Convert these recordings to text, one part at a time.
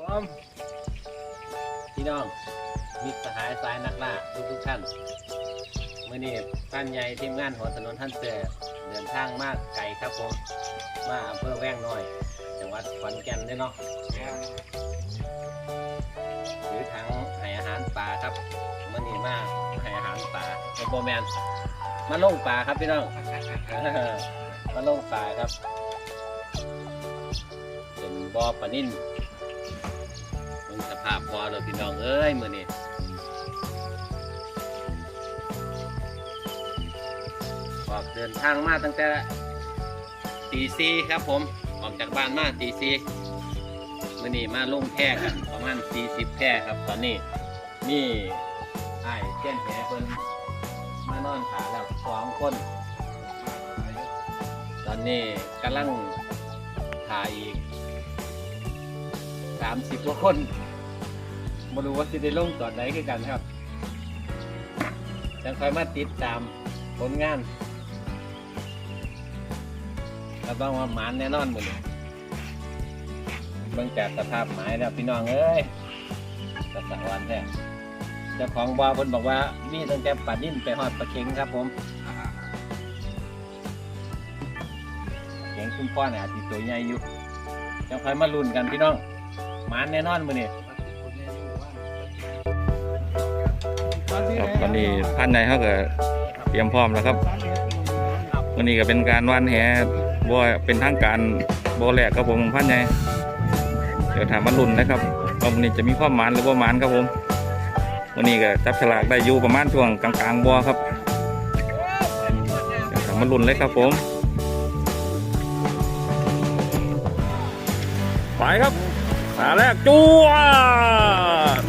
ผมพี่น้องมิตรสหายสายนักล่าทุกทุกท่านเมื่อนี้ท่านใหญ่ทีมงานหัวถนนท่านเสือเดินทางมากไกลครับผม มาอำเภอแว้งน้อยจังหวัดขอนแก่นด้อเนาะถือถังให้อาหารปลาครับเมื่อนี้มาให้อาหารปลาเป็นโบแมนมาลงปลาครับพี่น้องมาลงปลาครับ เป็นบอปลานิ่น เป็นสภาพบ่อเลยพี่น้องเอ้ยมือนี้ออกเดินทางมาตั้งแต่ตีซีครับผมออกจากบ้านมาตีซีมือนี้มาลงแพร่กันประมาณ40แพร่ครับ ตอนนี้นี่ไอ้เจ้นแหเพิ่นมานอนขาแล้วสองคน ตอนนี้กำลังถ่ายอีก สามสิบกว่าคนมาดูว่าจะได้ลงตอนไหนคือกันครับจังคอยมาติดตามผลงานรับรองว่าหมานแน่นอนหมดเลยเบิ่งจากสภาพหมายแล้วพี่น้องเอ้ยสะสะวันแท้เจ้าของบ่อเพิ่นบอกว่ามีตั้งแต่ปลานิ่นไปหอดปลาเค็งครับผมเสียงคุ้มพ่อเนี่ยอาจจะตัวใหญ่อยู่จะคอยมาลุ้นกันพี่น้อง มานแน่นอนมือนี่ครับวันนี้พันในเขาก็เตรียมพร้อมแล้วครับวันนี้ก็เป็นการว่านแหบัวเป็นทางการบัวแหลกครับผมพันในเดี๋ยวถามมารุ่นนะครับว่าวันนี้จะมีความหมานหรือว่าหมานครับผมวันนี้ก็จับฉลากได้อยู่ประมาณช่วงกลางๆบัวครับเดี๋ยวถามมารุ่นเลยครับผมไปครับ ขาแรกจวด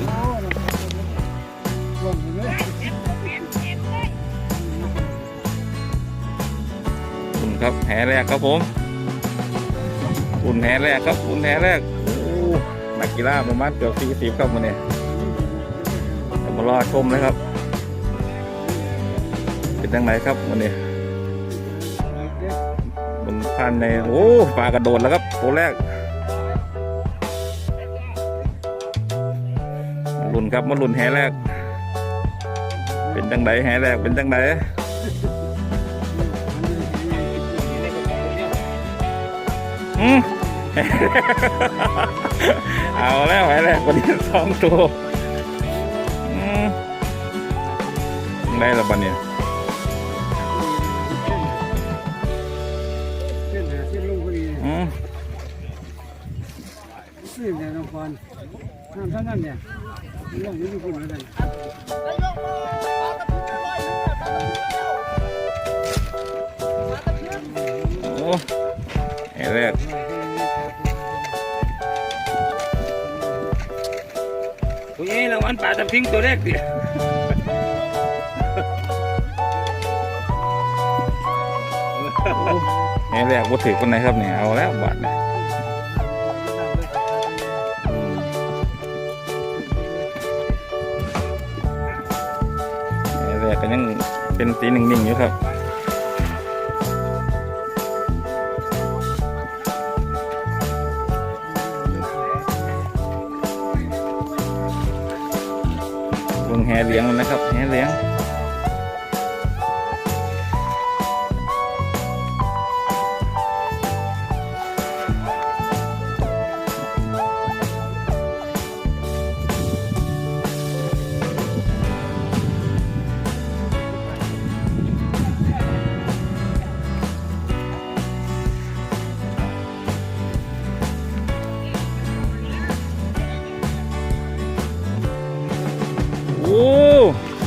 อุ่นครับแหแรกครับผมอุ่นแหแรกครับอุ่นแหแรกโอ้นักกีฬาประมาณเกือบสี่สิบครับวันนี้เดี๋ยมารอชมเลยครับ เป็นยังไงครับวันนี้บนพันในโอ้ปลากระโดดแล้วครับตัวแรก มาลุ่นครับมาลุ่นแหแรก เป็นจังไดแหแรกเป็นจังไดอืมเอาแล้วไปแล้ววันนี้สองตัวอืมได้แล้วบันเนี่ยเส้นหาเส้นลงพอดีอืมซื้อเนี่ยน้องพรน้ำท่านั้นเนี่ย โอ้ไอ้แรกตัวนี้รางวัลป่าตะพิงตัวแรกดิไอ้แรกวัตถุคนไหนครับเนี่ยเอาแล้วบาทเนี่ย ก็ยังเป็นสีหนึ่งๆอยู่ครับวงแห่เลี้ยงนะครับแห่เลี้ยง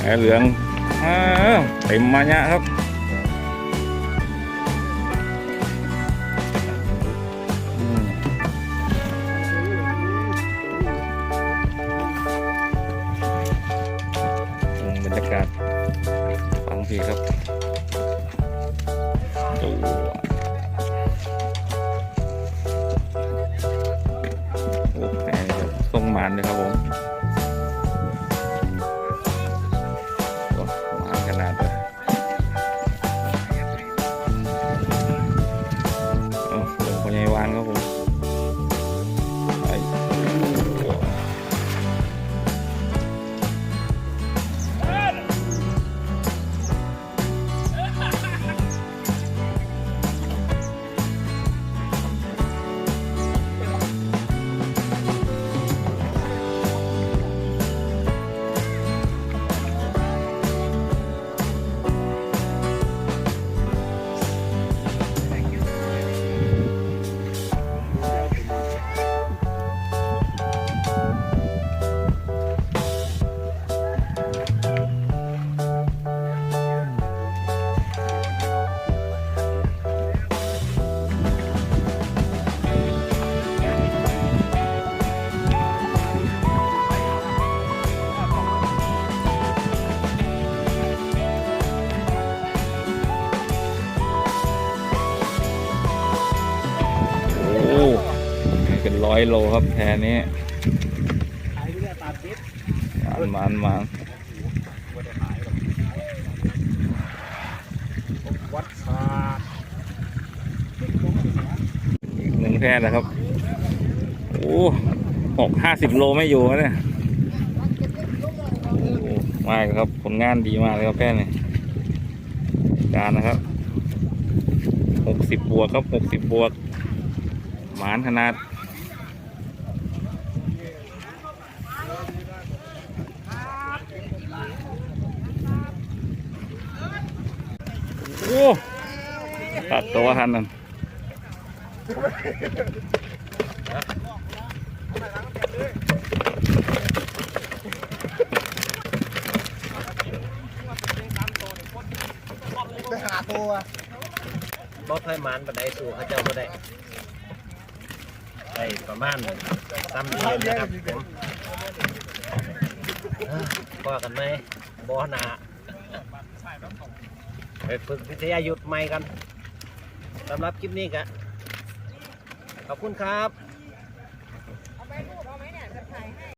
แหเหลืองเต็มมาเนี่ยครับอืมบรรยากาศฟังพี่ครับดูโอ้แหนี่งหมานเลยครับผม ร้อยโลครับแพนี้ขายไปเรื่อยตามติดมันมันมันวัดสาอีกหนึ่งแพแล้วครับ โอ้หกห้าสิบโลไม่อยู่นะเนี่ยโอ้มากครับผลงานดีมากเลยครับแพนี่การนะครับหกสิบบวกครับหกสิบบวกหมานขนาด ตัดตัวทันนั่นไปหาตัวบ่ค่อยหมานบันไดสู่เขาเจ้าบ่ได้ได้ประมาณซ้ำเดือนนะครับผมเอ้อพอกันไหมบ่หนา ไปฝึกวิทยายุทธใหม่กันสำหรับคลิปนี้กะขอบคุณครับ